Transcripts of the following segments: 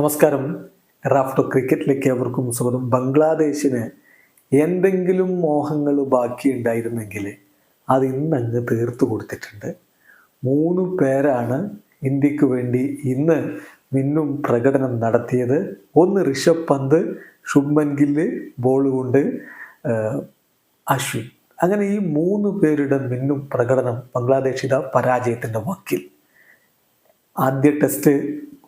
നമസ്കാരം. റാഫ്റ്റോ ക്രിക്കറ്റിലേക്ക് അവർക്കും സ്വാഗതം. ബംഗ്ലാദേശിന് എന്തെങ്കിലും മോഹങ്ങൾ ബാക്കിയുണ്ടായിരുന്നെങ്കിൽ അത് ഇന്നങ്ങ് തീർത്തു കൊടുത്തിട്ടുണ്ട്. മൂന്ന് പേരാണ് ഇന്ത്യയ്ക്ക് വേണ്ടി ഇന്ന് മിന്നും പ്രകടനം നടത്തിയത്. ഒന്ന് ഋഷഭ് പന്ത് ശുഭ്മൻ ഗില്ല് ബോൾ കൊണ്ട് അശ്വിൻ. അങ്ങനെ ഈ മൂന്ന് പേരുടെ മിന്നും പ്രകടനം ബംഗ്ലാദേശിത പരാജയത്തിന്റെ വക്കിൽ. ആദ്യ ടെസ്റ്റ്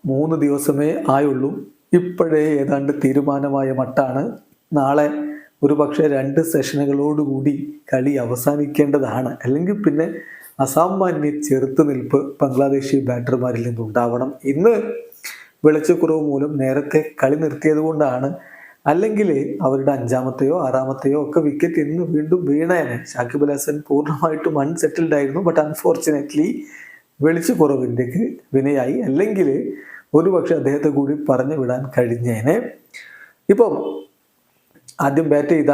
മൂന്ന് ദിവസമേ ആയുള്ളൂ. ഇപ്പോഴേ ഏതാണ്ട് തീരുമാനമായ മട്ടാണ്. നാളെ ഒരു പക്ഷേ രണ്ട് സെഷനുകളോടുകൂടി കളി അവസാനിക്കേണ്ടതാണ്. അല്ലെങ്കിൽ പിന്നെ അസാമാന്യ ചെറുത്തുനിൽപ്പ് ബംഗ്ലാദേശി ബാറ്റർമാരിൽ നിന്നുണ്ടാവണം. ഇന്ന് വെളിച്ചക്കുറവ് മൂലം നേരത്തെ കളി നിർത്തിയത് കൊണ്ടാണ് അല്ലെങ്കിൽ അവരുടെ അഞ്ചാമത്തെയോ ആറാമത്തെയോ ഒക്കെ വിക്കറ്റ് ഇന്ന് വീണ്ടും വീണേനെ. ഷാക്കിബ് അൽ ഹസൻ പൂർണമായിട്ടും അൺസെറ്റിൽഡ് ആയിരുന്നു. ബട്ട് അൺഫോർച്ചുനേറ്റ്ലി വെളിച്ചു കുറവ് ഇന്ത്യയ്ക്ക് വിനയായി. അല്ലെങ്കിൽ ഒരുപക്ഷെ അദ്ദേഹത്തെ കൂടി പറഞ്ഞു വിടാൻ കഴിഞ്ഞേനെ. ഇപ്പം ആദ്യം ബാറ്റ് ചെയ്ത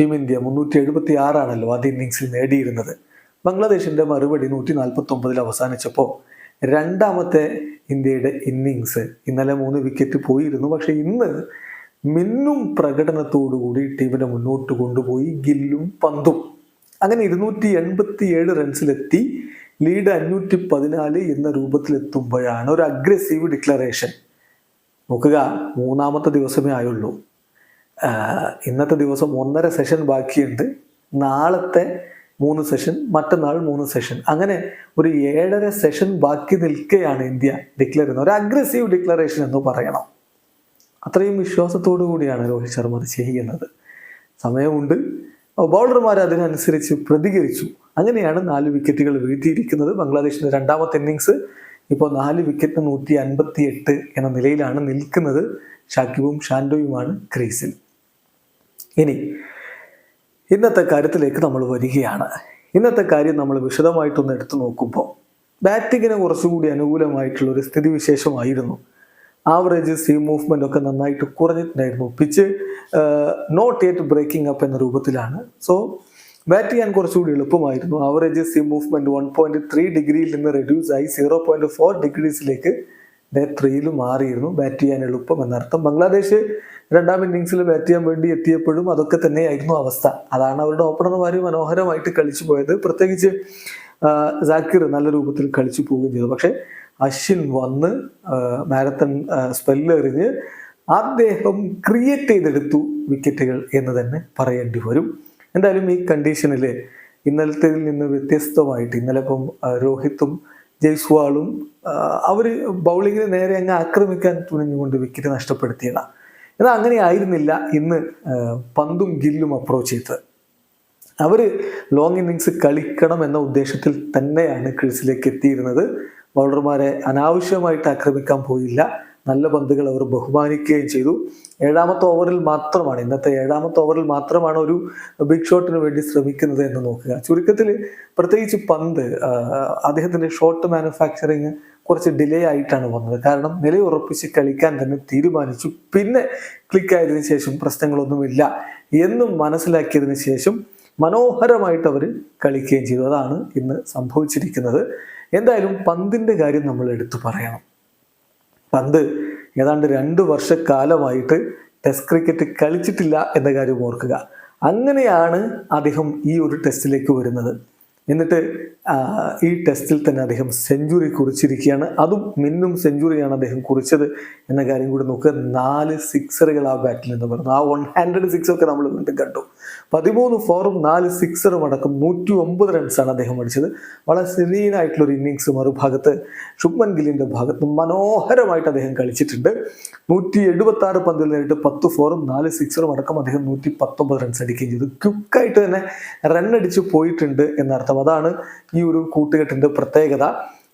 ടീം ഇന്ത്യ മുന്നൂറ്റി എഴുപത്തി ആറാണല്ലോ ആദ്യ ഇന്നിങ്സിൽ നേടിയിരുന്നത്. ബംഗ്ലാദേശിന്റെ മറുപടി നൂറ്റി നാൽപ്പത്തി ഒമ്പതിൽ അവസാനിച്ചപ്പോൾ രണ്ടാമത്തെ ഇന്ത്യയുടെ ഇന്നിങ്സ് ഇന്നലെ മൂന്ന് വിക്കറ്റ് പോയിരുന്നു. പക്ഷേ ഇന്ന് മിന്നും പ്രകടനത്തോടുകൂടി ടീമിനെ മുന്നോട്ട് കൊണ്ടുപോയി ഗില്ലും പന്തും. അങ്ങനെ ഇരുന്നൂറ്റി എൺപത്തി ഏഴ് റൺസിലെത്തി ലീഡ് അഞ്ഞൂറ്റി പതിനാല് എന്ന രൂപത്തിലെത്തുമ്പോഴാണ് ഒരു അഗ്രസീവ് ഡിക്ലറേഷൻ നോക്കുക മൂന്നാമത്തെ ദിവസമേ ആയുള്ളൂ. ഇന്നത്തെ ദിവസം ഒന്നര സെഷൻ ബാക്കിയുണ്ട്. നാളത്തെ മൂന്ന് സെഷൻ മറ്റന്നാൾ മൂന്ന് സെഷൻ അങ്ങനെ ഒരു ഏഴര സെഷൻ ബാക്കി നിൽക്കുകയാണ് ഇന്ത്യ ഡിക്ലെയർ ചെയ്യുന്നത്. ഒരു അഗ്രസീവ് ഡിക്ലറേഷൻ എന്ന് പറയണം. അത്രയും വിശ്വാസത്തോടു കൂടിയാണ് രോഹിത് ശർമ്മ അത് ചെയ്യുന്നത്. സമയമുണ്ട്. ബൗളർമാർ അതിനനുസരിച്ച് പ്രതികരിച്ചു. അങ്ങനെയാണ് നാല് വിക്കറ്റുകൾ വീഴ്ത്തിയിരിക്കുന്നത്. ബംഗ്ലാദേശിന്റെ രണ്ടാമത്തെ ഇന്നിങ്സ് ഇപ്പോൾ നാല് വിക്കറ്റ് നൂറ്റി അൻപത്തി എട്ട് എന്ന നിലയിലാണ് നിൽക്കുന്നത്. ഷാക്കിബും ഷാൻഡോയുമാണ് ക്രീസിൽ. ഇനി ഇന്നത്തെ കാര്യത്തിലേക്ക് നമ്മൾ വരികയാണ്. ഇന്നത്തെ കാര്യം നമ്മൾ വിശദമായിട്ടൊന്ന് എടുത്തു നോക്കുമ്പോൾ ബാറ്റിങ്ങിന് കുറച്ചുകൂടി അനുകൂലമായിട്ടുള്ള ഒരു സ്ഥിതിവിശേഷമായിരുന്നു. ആവറേജ് സീ മൂവ്മെന്റ് ഒക്കെ നന്നായിട്ട് കുറഞ്ഞിട്ടുണ്ടായിരുന്നു. Pitch not yet breaking up എന്ന രൂപത്തിലാണ്. സോ ബാറ്റ് ചെയ്യാൻ കുറച്ചുകൂടി എളുപ്പമായിരുന്നു. Average seam movement one point three ഡിഗ്രിയിൽ നിന്ന് റെഡ്യൂസ് ആയി. സീറോ പോയിന്റ് ഫോർ ഡിഗ്രീസിലേക്ക് ഡേ ത്രീയിൽ മാറിയിരുന്നു. ബാറ്റ് ചെയ്യാൻ എളുപ്പം എന്നർത്ഥം. ബംഗ്ലാദേശ് രണ്ടാം ഇന്നിങ്സിൽ ബാറ്റ് ചെയ്യാൻ വേണ്ടി എത്തിയപ്പോഴും അതൊക്കെ തന്നെയായിരുന്നു അവസ്ഥ. അതാണ് അവരുടെ ഓപ്പണർമാർ മനോഹരമായിട്ട് കളിച്ചു പോയത്. പ്രത്യേകിച്ച് ജാക്കിർ നല്ല രൂപത്തിൽ കളിച്ചു പോവുകയും ചെയ്തു. പക്ഷേ അശ്വിൻ വന്ന് മാരത്തൺ സ്പെല്ലെറിഞ്ഞ് അദ്ദേഹം ക്രിയേറ്റ് ചെയ്തെടുത്തു വിക്കറ്റുകൾ എന്ന് തന്നെ പറയേണ്ടി വരും. എന്തായാലും ഈ കണ്ടീഷനിൽ ഇന്നലത്തേതിൽ നിന്ന് വ്യത്യസ്തമായിട്ട് ഇന്നലെ ഇപ്പം രോഹിത്തും ജയ്സ്വാളും അവർ ബൗളിങ്ങിന് നേരെ അങ്ങ് ആക്രമിക്കാൻ തുനിഞ്ഞുകൊണ്ട് വിക്കറ്റ് നഷ്ടപ്പെടുത്തിയതാണ് എന്നാൽ അങ്ങനെ ആയിരുന്നില്ല ഇന്ന് പന്തും ഗില്ലും അപ്രോച്ച് ചെയ്തത്. അവർ ലോങ് ഇന്നിങ്സ് കളിക്കണം എന്ന ഉദ്ദേശത്തിൽ തന്നെയാണ് ക്രീസിലേക്ക് എത്തിയിരുന്നത്. ബൗളർമാരെ അനാവശ്യമായിട്ട് ആക്രമിക്കാൻ പോയില്ല. നല്ല പന്തുകൾ അവർ ബഹുമാനിക്കുകയും ചെയ്തു. ഏഴാമത്തെ ഓവറിൽ മാത്രമാണ് ഇന്നത്തെ ഏഴാമത്തെ ഓവറിൽ മാത്രമാണ് ഒരു ബിഗ് ഷോട്ടിന് വേണ്ടി ശ്രമിക്കുന്നത് എന്ന് നോക്കുക. ചുരുക്കത്തിൽ പ്രത്യേകിച്ച് പന്ത് അദ്ദേഹത്തിന്റെ ഷോട്ട് മാനുഫാക്ചറിങ് കുറച്ച് ഡിലേ ആയിട്ടാണ് വന്നത്. കാരണം നിലയുറപ്പിച്ച് കളിക്കാൻ തന്നെ തീരുമാനിച്ചു. പിന്നെ ക്ലിക്ക് ആയതിനു ശേഷം പ്രശ്നങ്ങളൊന്നുമില്ല എന്നും മനസ്സിലാക്കിയതിനു ശേഷം മനോഹരമായിട്ട് അവർ കളിക്കുകയും ചെയ്തു. അതാണ് ഇന്ന് സംഭവിച്ചിരിക്കുന്നത്. എന്തായാലും പന്തിന്റെ കാര്യം നമ്മൾ എടുത്തു പറയണം. പന്ത് ഏതാണ്ട് രണ്ട് വർഷക്കാലമായിട്ട് ടെസ്റ്റ് ക്രിക്കറ്റ് കളിച്ചിട്ടില്ല എന്ന കാര്യം ഓർക്കുക. അങ്ങനെയാണ് അദ്ദേഹം ഈ ഒരു ടെസ്റ്റിലേക്ക് വരുന്നത്. എന്നിട്ട് ഈ ടെസ്റ്റിൽ തന്നെ അദ്ദേഹം സെഞ്ചുറി കുറിച്ചിരിക്കുകയാണ്. അതും മിന്നും സെഞ്ചുറിയാണ് അദ്ദേഹം കുറിച്ചത് എന്ന കാര്യം കൂടി നോക്കുക നാല് സിക്സറുകൾ ആ ബാറ്റിൽ നിന്ന് പറഞ്ഞു ആ വൺ ഹാൻഡ്രഡ് സിക്സ് ഒക്കെ നമ്മൾ വീണ്ടും കണ്ടു. പതിമൂന്ന് ഫോറും നാല് സിക്സറും അടക്കം നൂറ്റി ഒമ്പത് റൺസാണ് അദ്ദേഹം അടിച്ചത്. വളരെ സെലീനായിട്ടുള്ള ഒരു ഇന്നിങ്സ് മറുഭാഗത്ത് ശുഭ്മൻ ഗില്ലിന്റെ ഭാഗത്ത് മനോഹരമായിട്ട് അദ്ദേഹം കളിച്ചിട്ടുണ്ട്. നൂറ്റി എഴുപത്തി ആറ് പന്തിൽ നേരിട്ട് പത്ത് ഫോറും നാല് സിക്സറും അടക്കം അദ്ദേഹം നൂറ്റി പത്തൊമ്പത് റൺസ് അടിക്കുകയും ചെയ്തു. ക്വിക്കായിട്ട് തന്നെ റൺ അടിച്ച് പോയിട്ടുണ്ട് എന്നർത്ഥം അതാണ് ഈ ഒരു കൂട്ടുകെട്ടിന്റെ പ്രത്യേകത.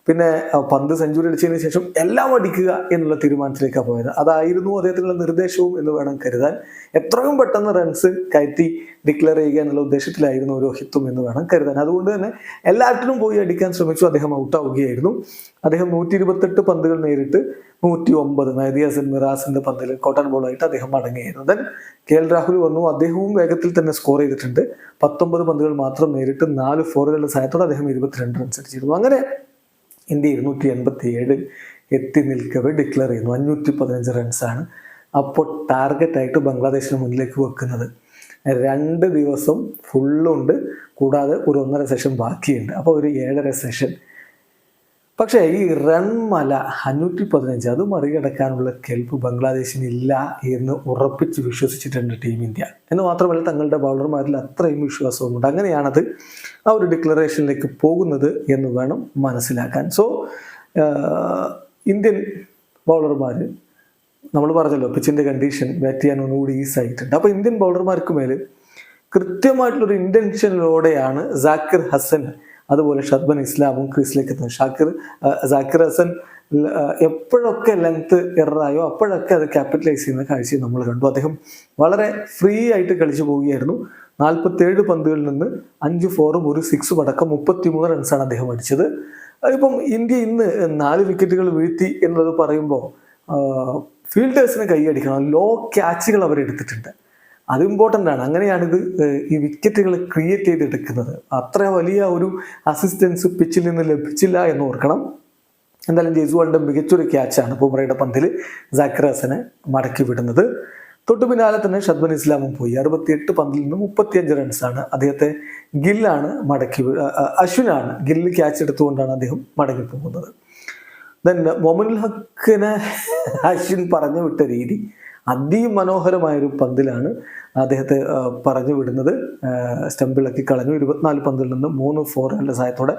പിന്നെ പന്ത് സെഞ്ചുറി അടിച്ചതിന് ശേഷം എല്ലാം അടിക്കുക എന്നുള്ള തീരുമാനത്തിലേക്കാണ് പോയത്. അതായിരുന്നു അദ്ദേഹത്തിനുള്ള നിർദ്ദേശവും എന്ന് വേണം കരുതാൻ. എത്രയും പെട്ടെന്ന് റൺസ് കയറ്റി ഡിക്ലെയർ ചെയ്യുക എന്നുള്ള ഉദ്ദേശത്തിലായിരുന്നു രോഹിത്തും എന്ന് വേണം കരുതാൻ. അതുകൊണ്ട് തന്നെ എല്ലാറ്റിനും പോയി അടിക്കാൻ ശ്രമിച്ചു. അദ്ദേഹം ഔട്ടാവുകയായിരുന്നു അദ്ദേഹം നൂറ്റി ഇരുപത്തെട്ട് പന്തുകൾ നേരിട്ട് നൂറ്റി ഒമ്പത് മെഹദി ഹസൻ മിറാസിന്റെ പന്തിൽ കോട്ടൺ ബോളായിട്ട് അദ്ദേഹം മടങ്ങിയായിരുന്നു ദെൻ കെ എൽ രാഹുൽ വന്നു. അദ്ദേഹവും വേഗത്തിൽ തന്നെ സ്കോർ ചെയ്തിട്ടുണ്ട്. പത്തൊമ്പത് പന്തുകൾ മാത്രം നേരിട്ട് നാല് ഫോറുകളുടെ സഹായത്തോടെ അദ്ദേഹം ഇരുപത്തിരണ്ട് റൺസ് അടിച്ചിരുന്നു. അങ്ങനെ ഇന്ത്യ ഇരുന്നൂറ്റി എൺപത്തി ഏഴ് എത്തി നിൽക്കവേ ഡിക്ലെയർ ചെയ്യുന്നു. അഞ്ഞൂറ്റി പതിനഞ്ച് റൺസാണ് അപ്പോൾ ടാർഗറ്റായിട്ട് ബംഗ്ലാദേശിന് മുന്നിലേക്ക് വെക്കുന്നത്. രണ്ട് ദിവസം ഫുള്ളുണ്ട് കൂടാതെ ഒരു ഒന്നര സെഷൻ ബാക്കിയുണ്ട്. അപ്പോൾ ഒരു ഏഴര സെഷൻ പക്ഷേ ഈ റൺ മല അഞ്ഞൂറ്റി പതിനഞ്ച് അത് മറികടക്കാനുള്ള കെൽപ്പ് ബംഗ്ലാദേശിനില്ല എന്ന് ഉറപ്പിച്ച് വിശ്വസിച്ചിട്ടുണ്ട് ടീം ഇന്ത്യ. എന്ന് മാത്രമല്ല തങ്ങളുടെ ബൗളർമാരിൽ അത്രയും വിശ്വാസമുണ്ട് അങ്ങനെയാണത് ആ ഒരു ഡിക്ലറേഷനിലേക്ക് പോകുന്നത് എന്ന് വേണം മനസ്സിലാക്കാൻ. സോ ഇന്ത്യൻ ബൗളർമാർ നമ്മൾ പറഞ്ഞല്ലോ പിച്ചിന്റെ കണ്ടീഷൻ ബാറ്റ് ചെയ്യാൻ ഒന്നുകൂടി ഈസി അപ്പോൾ ഇന്ത്യൻ ബൗളർമാർക്ക് മേൽ കൃത്യമായിട്ടുള്ളൊരു ഇന്റൻഷനിലൂടെയാണ് ജാക്കിർ ഹസൻ അതുപോലെ ഷർബൻ ഇസ്ലാമും ക്രീസിലേക്ക് എത്തുന്നു ഷാക്കിർ സാക്കിർ ഹസൻ എപ്പോഴൊക്കെ ലെങ്ത് എററായോ അപ്പോഴൊക്കെ അത് ക്യാപിറ്റലൈസ് ചെയ്യുന്ന കാഴ്ചയും നമ്മൾ കണ്ടു. അദ്ദേഹം വളരെ ഫ്രീ ആയിട്ട് കളിച്ചു പോവുകയായിരുന്നു. നാൽപ്പത്തേഴ് പന്തുകളിൽ നിന്ന് അഞ്ച് ഫോറും ഒരു സിക്സും അടക്കം മുപ്പത്തിമൂന്ന് റൺസാണ് അദ്ദേഹം അടിച്ചത്. ഇപ്പം ഇന്ത്യ ഇന്ന് നാല് വിക്കറ്റുകൾ വീഴ്ത്തി എന്നത് പറയുമ്പോൾ ഫീൽഡേഴ്സിന് കൈയടിക്കണം. ലോ ക്യാച്ചുകൾ അവരെടുത്തിട്ടുണ്ട് അത് ഇമ്പോർട്ടന്റ് ആണ്. അങ്ങനെയാണ് ഇത് ഈ വിക്കറ്റുകൾ ക്രിയേറ്റ് ചെയ്തെടുക്കുന്നത്. അത്ര വലിയ ഒരു അസിസ്റ്റൻസ് പിച്ചിൽ നിന്ന് ലഭിച്ചില്ല എന്ന് ഓർക്കണം. എന്തായാലും ജയ്സുവാളിന്റെ മികച്ചൊരു ക്യാച്ചാണ് ബുംറയുടെ പന്തിൽ ജാക്കിർ മടക്കി വിടുന്നത്. തൊട്ടു പിന്നാലെ തന്നെ ഷദ്ബൻ ഇസ്ലാമും പോയി. അറുപത്തിയെട്ട് പന്തിൽ നിന്ന് മുപ്പത്തിയഞ്ച് റൺസാണ് അദ്ദേഹത്തെ ഗില്ലാണ് മടക്കി അശ്വിനാണ് ഗില്ല് ക്യാച്ച് എടുത്തുകൊണ്ടാണ് അദ്ദേഹം മടങ്ങി പോകുന്നത്. ദെൻ മൊമിൻ ഹക്കിനെ അശ്വിൻ പറഞ്ഞു വിട്ട രീതി അതിമനോഹരമായൊരു പന്തിലാണ് അദ്ദേഹത്തെ പറഞ്ഞു വിടുന്നത്. സ്റ്റമ്പിളക്കി കളഞ്ഞു. ഇരുപത്തിനാല് പന്തിൽ നിന്ന് മൂന്ന് ഫോർ ഫോറുകളുടെ സഹായത്തോടെ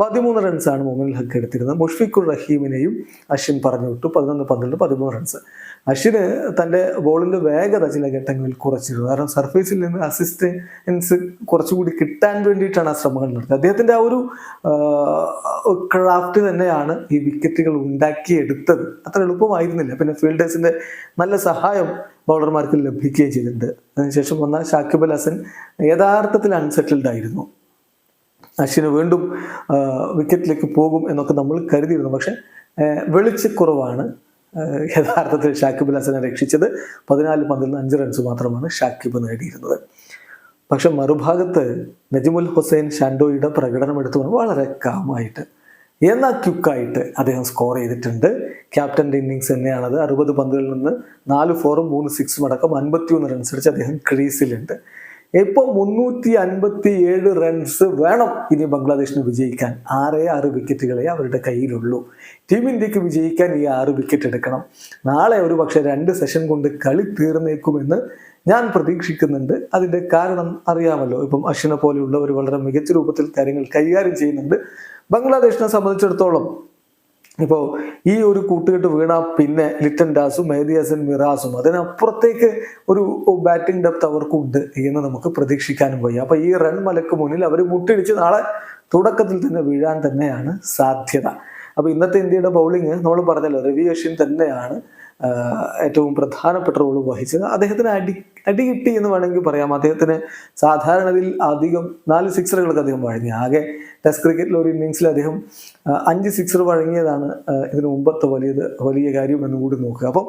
പതിമൂന്ന് റൺസാണ് മൊമനുൽ ഹക്ക് എടുത്തിരുന്നത്. മുഷ്ഫിഖുർ റഹീമിനെയും അശ്വിൻ പറഞ്ഞു വിട്ടു. പതിനൊന്ന് പന്തിൽ പതിമൂന്ന് റൺസ് അശ്വിന് തന്റെ ബോളിന്റെ വേഗത ചില ഘട്ടങ്ങളിൽ കുറച്ചിരുന്നു. കാരണം സർഫേസിൽ നിന്ന് അസിസ്റ്റൻസ് കുറച്ചുകൂടി കിട്ടാൻ വേണ്ടിയിട്ടാണ് ആ ശ്രമങ്ങൾ നടത്തിയത്. അദ്ദേഹത്തിന്റെ ആ ഒരു ക്രാഫ്റ്റ് തന്നെയാണ് ഈ വിക്കറ്റുകൾ ഉണ്ടാക്കിയെടുത്തത്. അത്ര എളുപ്പമായിരുന്നില്ല. പിന്നെ ഫീൽഡേഴ്സിന്റെ നല്ല സഹായം ബൗളർമാർക്ക് ലഭിക്കുകയും ചെയ്തിട്ടുണ്ട്. അതിനുശേഷം വന്ന ഷാക്കിബ് ഹസൻ യഥാർത്ഥത്തിൽ അൺസെറ്റിൽഡ് ആയിരുന്നു. അശ്വിന് വീണ്ടും വിക്കറ്റിലേക്ക് പോകും എന്നൊക്കെ നമ്മൾ കരുതിയിരുന്നു. പക്ഷെ വെളിച്ചക്കുറവാണ്. യഥാർത്ഥത്തിൽ ഷാക്കിബ് അൽ ഹസനെ രക്ഷിച്ചത് പതിനാല് പന്തിൽ നിന്ന് അഞ്ച് റൺസ് മാത്രമാണ് ഷാക്കിബ് നേടിയിരുന്നത്. പക്ഷെ മറുഭാഗത്ത് നജിമുൽ ഹുസൈൻ ഷാൻഡോയുടെ പ്രകടനം എടുത്തു വളരെ കാമായിട്ട് എന്നാൽ ക്യുക്കായിട്ട് അദ്ദേഹം സ്കോർ ചെയ്തിട്ടുണ്ട്. ക്യാപ്റ്റന്റെ ഇന്നിങ്സ് തന്നെയാണത്. അറുപത് പന്തുകളിൽ നിന്ന് നാല് ഫോറും മൂന്ന് സിക്സും അടക്കം അൻപത്തിയൊന്ന് റൺസ് അടിച്ച് അദ്ദേഹം ക്രീസിലുണ്ട് ഇപ്പോൾ മുന്നൂറ്റി അൻപത്തി ഏഴ് റൺസ് വേണം ഇനി ബംഗ്ലാദേശിന് വിജയിക്കാൻ. ആറേ ആറ് വിക്കറ്റുകളെ അവരുടെ കയ്യിലുള്ളൂ. ടീം ഇന്ത്യയ്ക്ക് വിജയിക്കാൻ ഈ ആറ് വിക്കറ്റ് എടുക്കണം. നാളെ ഒരു പക്ഷേ രണ്ട് സെഷൻ കൊണ്ട് കളി തീർന്നേക്കുമെന്ന് ഞാൻ പ്രതീക്ഷിക്കുന്നുണ്ട്. അതിന്റെ കാരണം അറിയാമല്ലോ. ഇപ്പം അശ്വിനെ പോലെയുള്ളവർ വളരെ മികച്ച രൂപത്തിൽ കാര്യങ്ങൾ കൈകാര്യം ചെയ്യുന്നുണ്ട്. ബംഗ്ലാദേശിനെ സംബന്ധിച്ചിടത്തോളം ഇപ്പോൾ ഈ ഒരു കൂട്ടുകെട്ട് വീണ പിന്നെ ലിറ്റൻ ഡാസും മെഹദി മിറാസും അതിനപ്പുറത്തേക്ക് ഒരു ബാറ്റിംഗ് ഡെപ്ത് അവർക്കുണ്ട് എന്ന് നമുക്ക് പ്രതീക്ഷിക്കാനും വയ്യ. അപ്പോൾ ഈ റൺ മലക്ക് മുന്നിൽ അവർ മുട്ടിടിച്ച് നാളെ തുടക്കത്തിൽ തന്നെ വീഴാൻ തന്നെയാണ് സാധ്യത. അപ്പോൾ ഇന്നത്തെ ഇന്ത്യയുടെ ബൗളിംഗ് നമ്മൾ പറഞ്ഞല്ലോ രവി അശ്വിൻ തന്നെയാണ് ഏറ്റവും പ്രധാനപ്പെട്ട റോൾ വഹിച്ചത്. അദ്ദേഹത്തിന് അടി അടി കിട്ടി എന്ന് വേണമെങ്കിൽ പറയാം. അദ്ദേഹത്തിന് സാധാരണയിൽ അധികം നാല് സിക്സറുകൾക്ക് അദ്ദേഹം വഴങ്ങി. ആകെ ടെസ്റ്റ് ക്രിക്കറ്റിൽ ഒരു ഇന്നിങ്സിൽ അദ്ദേഹം അഞ്ച് സിക്സർ വഴങ്ങിയതാണ് ഇതിനു മുമ്പത്തെ വലിയത് വലിയ കാര്യം എന്ന് കൂടി നോക്കുക. അപ്പം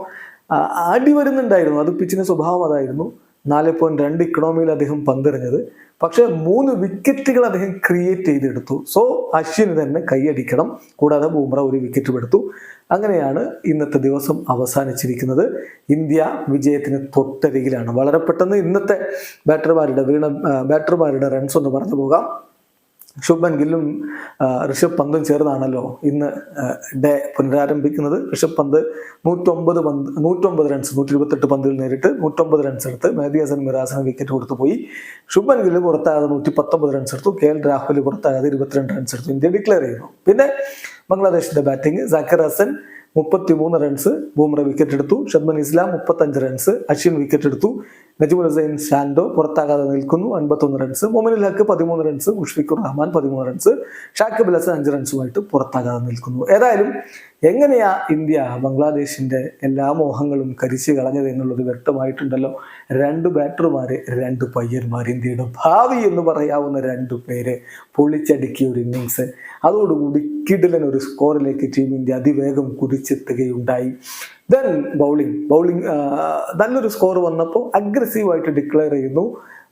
അടി വരുന്നുണ്ടായിരുന്നു. അത് പിച്ചിന് സ്വഭാവം അതായിരുന്നു. നാല് പോയിന്റ് രണ്ട് ഇക്കണോമിയിൽ അദ്ദേഹം പന്തെറിഞ്ഞത്. പക്ഷെ മൂന്ന് വിക്കറ്റുകൾ അദ്ദേഹം ക്രിയേറ്റ് ചെയ്തെടുത്തു. സോ അശ്വിന് തന്നെ കൈയടിക്കണം. കൂടാതെ ബൂമ്ര ഒരു വിക്കറ്റ് എടുത്തു. അങ്ങനെയാണ് ഇന്നത്തെ ദിവസം അവസാനിച്ചിരിക്കുന്നത്. ഇന്ത്യ വിജയത്തിന് തൊട്ടരികിലാണ്. വളരെ പെട്ടെന്ന് ഇന്നത്തെ ബാറ്റർമാരുടെ വീണ ബാറ്റർമാരുടെ റൺസ് ഒന്ന് പറഞ്ഞു പോകാം ശുഭൻ ഗില്ലും ഋഷഭ് പന്തും ചേർന്നാണല്ലോ ഇന്ന് ഡേ പുനരാരംഭിക്കുന്നത്. ഋഷഭ് പന്ത് നൂറ്റൊമ്പത് പന്ത് നൂറ്റൊമ്പത് റൺസ് നൂറ്റി ഇരുപത്തെട്ട് പന്തിൽ നേരിട്ട് നൂറ്റൊമ്പത് റൺസ് എടുത്ത് മെഹദി ഹസൻ മിറാസിന് വിക്കറ്റ് കൊടുത്തു പോയി. ശുഭൻ ഗില്ല് പുറത്താകാതെ നൂറ്റി പത്തൊമ്പത് റൺസ് എടുത്തു. കെ എൽ രാഹുൽ പുറത്താകാതെ ഇരുപത്തിരണ്ട് റൺസ് എടുത്തു. ഇന്ത്യ ഡിക്ലെയർ ചെയ്യുന്നു. പിന്നെ ബംഗ്ലാദേശിന്റെ ബാറ്റിംഗ് സക്കർ ഹസൻ മുപ്പത്തി മൂന്ന് റൺസ് ബൂമ്ര വിക്കറ്റ് എടുത്തു. ഷബ്മൻ ഇസ്ലാം മുപ്പത്തഞ്ച് റൺസ് അശ്വിൻ വിക്കറ്റ് എടുത്തു. നജുമുൽ ഹുസൈൻ ഷാൻഡോ പുറത്താകാതെ നിൽക്കുന്നു. അൻപത്തൊന്ന് റൺസ് മൊമിനുൽ ഹക്ക് പതിമൂന്ന് റൺസ് മുഷ്ഫിഖുർ റഹ്മാൻ പതിമൂന്ന് റൺസ് ഷാക്കിബ് ഹസൻ അഞ്ച് റൺസുമായിട്ട് പുറത്താകാതെ നിൽക്കുന്നു. ഏതായാലും എങ്ങനെയാ ഇന്ത്യ ബംഗ്ലാദേശിന്റെ എല്ലാ മോഹങ്ങളും കരിച്ചു കളഞ്ഞത് എന്നുള്ളത് വ്യക്തമായിട്ടുണ്ടല്ലോ. രണ്ട് ബാറ്റർമാര് രണ്ട് പയ്യന്മാർ ഇന്ത്യയുടെ ഭാവി എന്ന് പറയാവുന്ന രണ്ട് പേര് പൊളിച്ചടുക്കിയ ഒരു ഇന്നിങ്സ് അതോടുകൂടി കിടിലൻ ഒരു സ്കോറിലേക്ക് ടീം ഇന്ത്യ അതിവേഗം കുതിച്ചെത്തുകയുണ്ടായി. ദെൻ ബൗളിംഗ് ബൗളിംഗ് നല്ലൊരു സ്കോർ വന്നപ്പോൾ അഗ്രസീവായിട്ട് ഡിക്ലെയർ ചെയ്യുന്നു.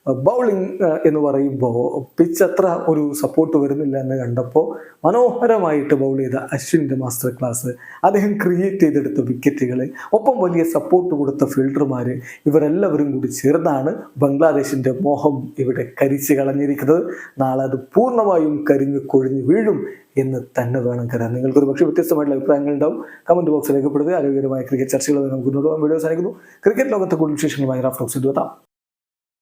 ബൗളിംഗ് എന്ന് പറയുമ്പോൾ പിച്ച് അത്ര ഒരു സപ്പോർട്ട് വരുന്നില്ല എന്ന് കണ്ടപ്പോൾ മനോഹരമായിട്ട് ബൗൾ ചെയ്ത അശ്വിന്റെ മാസ്റ്റർ ക്ലാസ് അദ്ദേഹം ക്രിയേറ്റ് ചെയ്തെടുത്ത വിക്കറ്റുകൾ ഒപ്പം വലിയ സപ്പോർട്ട് കൊടുത്ത ഫീൽഡർമാർ ഇവരെല്ലാവരും കൂടി ചേർന്നാണ് ബംഗ്ലാദേശിന്റെ മോഹം ഇവിടെ കരിച്ച് കളഞ്ഞിരിക്കുന്നത്. നാളെ അത് പൂർണമായും കരിഞ്ഞു കൊഴിഞ്ഞു വീഴും എന്ന് തന്നെ വേണം കരുതാൻ. നിങ്ങൾക്കൊരു പക്ഷേ വ്യത്യസ്തമായിട്ടുള്ള അഭിപ്രായങ്ങൾ ഉണ്ടാവും. കമന്റ് ബോക്സിൽ രേഖപ്പെടുത്തുക. ആരോഗ്യകരമായ ക്രിക്കറ്റ് ചർച്ചകൾ നമുക്ക് മുന്നോട്ട് പോകാൻ വീഡിയോ സാധിക്കുന്നു ക്രിക്കറ്റ് ലോകത്തെ കൂടുതൽ വിശേഷങ്ങളുമായി റാഫ്റ്റോക്സ് എത്താം